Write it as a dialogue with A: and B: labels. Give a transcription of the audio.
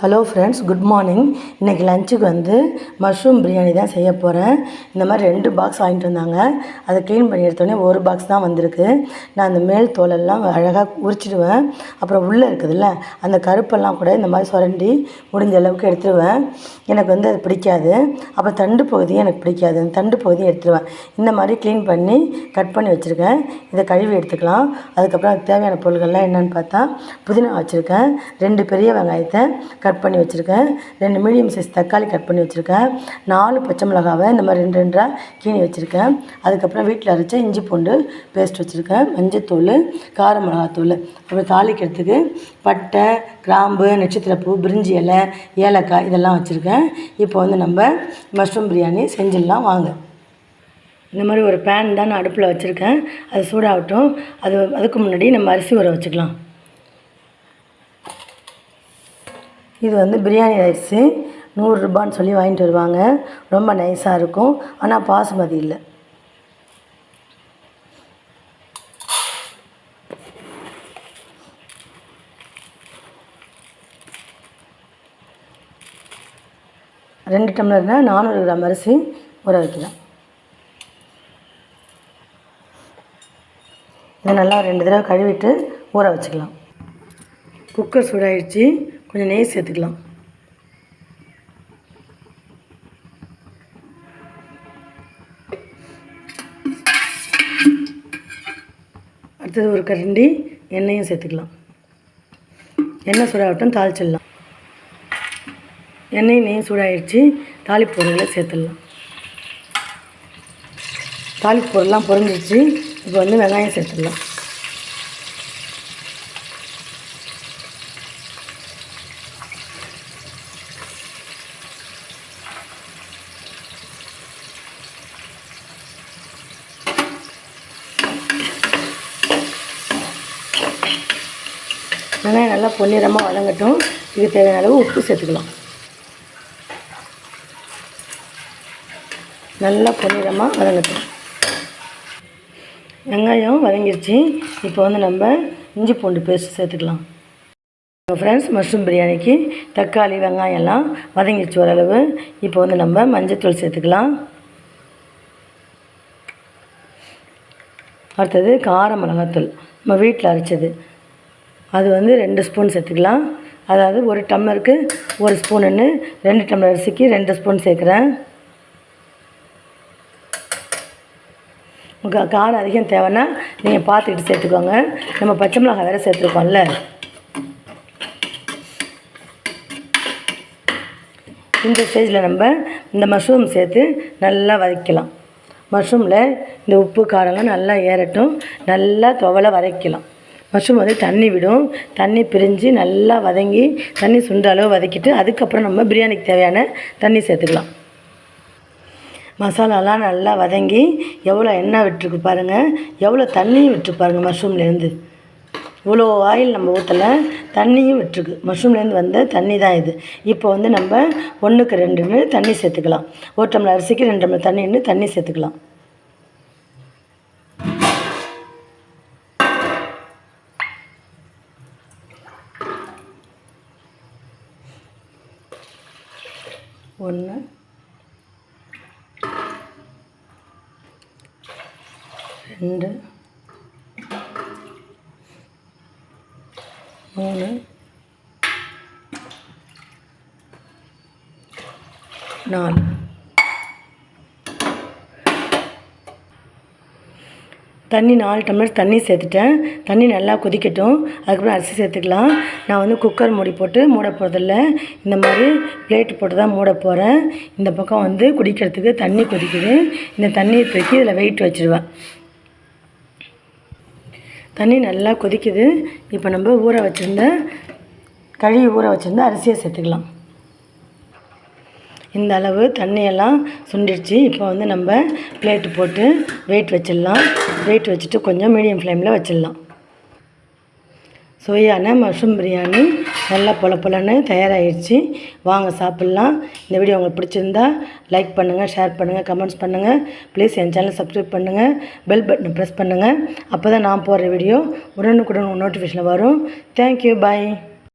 A: Hello friends good morning இன்றைக்கி லஞ்சுக்கு வந்து மஷ்ரூம் பிரியாணி தான் செய்ய போகிறேன் இந்த மாதிரி ரெண்டு பாக்ஸ் வாங்கிட்டு வந்தாங்க. அதை க்ளீன் பண்ணி எடுத்தோடனே ஒரு பாக்ஸ் தான் வந்திருக்கு. நான் அந்த மேல் தோலெல்லாம் அழகாக உரிச்சிடுவேன். அப்புறம் உள்ளே இருக்குதுல்ல அந்த கருப்பெல்லாம் கூட இந்த மாதிரி சுரண்டி முடிஞ்ச அளவுக்கு எடுத்துடுவேன் எனக்கு வந்து அது பிடிக்காது. அப்புறம் தண்டு பகுதியும் எனக்கு பிடிக்காது. அந்த தண்டு பகுதியும் எடுத்துடுவேன் இந்த மாதிரி க்ளீன் பண்ணி கட் பண்ணி வச்சுருக்கேன். இதை கழுவி எடுத்துக்கலாம். அதுக்கப்புறம் அதுக்கு தேவையான பொருட்கள்லாம் என்னென்னு பார்த்தா புதினா வச்சுருக்கேன். ரெண்டு பெரிய வெங்காயத்தை கட் பண்ணி வச்சுருக்கேன். ரெண்டு மீடியம் சைஸ் தக்காளி கட் பண்ணி வச்சுருக்கேன். நாலு பச்சை மிளகாவை இந்த மாதிரி ரெண்டு ரெண்டாக கீணி வச்சுருக்கேன். அதுக்கப்புறம் வீட்டில் அரைச்ச இஞ்சி பூண்டு பேஸ்ட் வச்சுருக்கேன். மஞ்சத்தூள் கார மிளகாத்தூள். அப்புறம் தாளிக்கிறதுக்கு பட்டை கிராம்பு நட்சத்திரப்பூ பிரிஞ்சி இலை ஏலக்காய் இதெல்லாம் வச்சுருக்கேன். இப்போ வந்து நம்ம மஷ்ரூம் பிரியாணி செஞ்சிடலாம். வாங்க. இந்த மாதிரி ஒரு பேன் தான் நான் அடுப்பில் வச்சுருக்கேன். அது சூடாகட்டும். அது அதுக்கு முன்னாடி நம்ம அரிசி ஊற வச்சுக்கலாம். இது வந்து பிரியாணி ரைஸு. நூறுரூபான்னு சொல்லி வாங்கிட்டு வருவாங்க. ரொம்ப நைஸாக இருக்கும். ஆனால் பாசுமதி இல்லை. ரெண்டு டம்ளர்னால் நானூறு கிராம் அரிசி ஊற வைக்கலாம். இதை நல்லா ரெண்டு தடவை கழுவிட்டு ஊற வச்சுக்கலாம். குக்கர் சூடாயிடுச்சு. கொஞ்சம் நெய் சேர்த்துக்கலாம். அடுத்தது ஒரு கரண்டி எண்ணெயும் சேர்த்துக்கலாம். எண்ணெய் சூடாகட்டும் தாளிச்சிடலாம். எண்ணெய் நெய் சூடாயிடுச்சு தாளிப்பு பொருள்களை சேர்த்துடலாம். தாளிப்பு பொருள்லாம் பொரிஞ்சிடுச்சு இப்போ வந்து வெங்காயம் சேர்த்துடலாம். வெங்காயம் நல்லா பொன்னிறமாக வதங்கட்டும். இதுக்கு தேவையான அளவு உப்பு சேர்த்துக்கலாம் நல்லா பொன்னிறமாக வதங்கட்டும். வெங்காயம் வதங்கிடுச்சு இப்போ வந்து நம்ம இஞ்சி பூண்டு பேஸ்ட் சேர்த்துக்கலாம். ஃப்ரெண்ட்ஸ் மஷ்ரூம் பிரியாணிக்கு தக்காளி வெங்காயம் எல்லாம் வதங்கிடுச்சு ஓரளவு. இப்போ வந்து நம்ம மஞ்சத்தூள் சேர்த்துக்கலாம். அடுத்தது கார மிளகாத்தூள். நம்ம வீட்டில் அரைச்சது. அது வந்து ரெண்டு ஸ்பூன் சேர்த்துக்கலாம். அதாவது ஒரு டம்ளருக்கு ஒரு ஸ்பூனுன்னு ரெண்டு டம்ளர் அரிசிக்கு ரெண்டு ஸ்பூன் சேர்க்குறேன். உங்களுக்கு காரம் அதிகம் தேவைன்னா நீங்கள் பார்த்துக்கிட்டு சேர்த்துக்கோங்க. நம்ம பச்சை மிளகாய் வேறு சேர்த்துருக்கோம்ல. இந்த ஸ்டேஜில் நம்ம இந்த மஷ்ரூம் சேர்த்து நல்லா வதக்கலாம் மஷ்ரூமில் இந்த உப்பு காரம்லாம் நல்லா ஏறட்டும். நல்லா துவலை வதக்கலாம் மஷ்ரூம் வந்து தண்ணி விடும். தண்ணி பிரிஞ்சு நல்லா வதங்கி தண்ணி சுண்ட அளவு வதக்கிட்டு அதுக்கப்புறம் நம்ம பிரியாணிக்கு தேவையான தண்ணி சேர்த்துக்கலாம். மசாலாலாம் நல்லா வதங்கி எவ்வளோ எண்ணெய் விட்டுருக்கு பாருங்கள் எவ்வளோ தண்ணியும் விட்டுருக்கு பாருங்கள் மஷ்ரூம்லேருந்து. இவ்வளோ ஆயில் நம்ம ஊற்றலை தண்ணியும் விட்டுருக்கு. மஷ்ரூம்லேருந்து வந்த தண்ணி தான் இது. இப்போ வந்து நம்ம ஒன்றுக்கு ரெண்டுன்னு தண்ணி சேர்த்துக்கலாம். ஒரு டம்ளர் அரிசிக்கு ரெண்டு டம்ளர் தண்ணின்னு தண்ணி சேர்த்துக்கலாம். ஒன்று. ரெண்டு. மூணு. நாலு. தண்ணி நாலு டம்ளர் தண்ணி சேர்த்துட்டேன். தண்ணி நல்லா கொதிக்கட்டும். அதுக்கப்புறம் அரிசி சேர்த்துக்கலாம். நான் வந்து குக்கர் மூடி போட்டு மூட போகிறதில்ல இந்த மாதிரி பிளேட் போட்டு தான் மூட போகிறேன் இந்த பக்கம் வந்து குடிக்கிறதுக்கு தண்ணி கொதிக்குது. இந்த தண்ணியை தூக்கி இதில் வெயிட் வச்சுருவேன். தண்ணி நல்லா கொதிக்குது. இப்போ நம்ம ஊற வச்சுருந்த கழுவி ஊற வச்சுருந்த அரிசியை சேர்த்துக்கலாம். இந்த அளவு தண்ணியெல்லாம் சுண்டிடுச்சு. இப்போ வந்து நம்ம பிளேட்டு போட்டு வெயிட் வச்சிடலாம். வெயிட் வச்சுட்டு கொஞ்சம் மீடியம் ஃப்ளேமில் வச்சிடலாம். சுவையான மஷ்ரூம் பிரியாணி நல்லா பொல பொலன்னு தயாராகிடுச்சு. வாங்க சாப்பிட்லாம். இந்த வீடியோ உங்களுக்கு பிடிச்சிருந்தா லைக் பண்ணுங்கள் ஷேர் பண்ணுங்கள் கமெண்ட்ஸ் பண்ணுங்கள் ப்ளீஸ் என் சேனல் சப்ஸ்கிரைப் பண்ணுங்கள் பெல் பட்டனை ப்ரெஸ் பண்ணுங்கள் அப்போ தான் நான் போடுற வீடியோ உடனுக்குடன் நோட்டிஃபிகேஷன் வரும். Thank you bye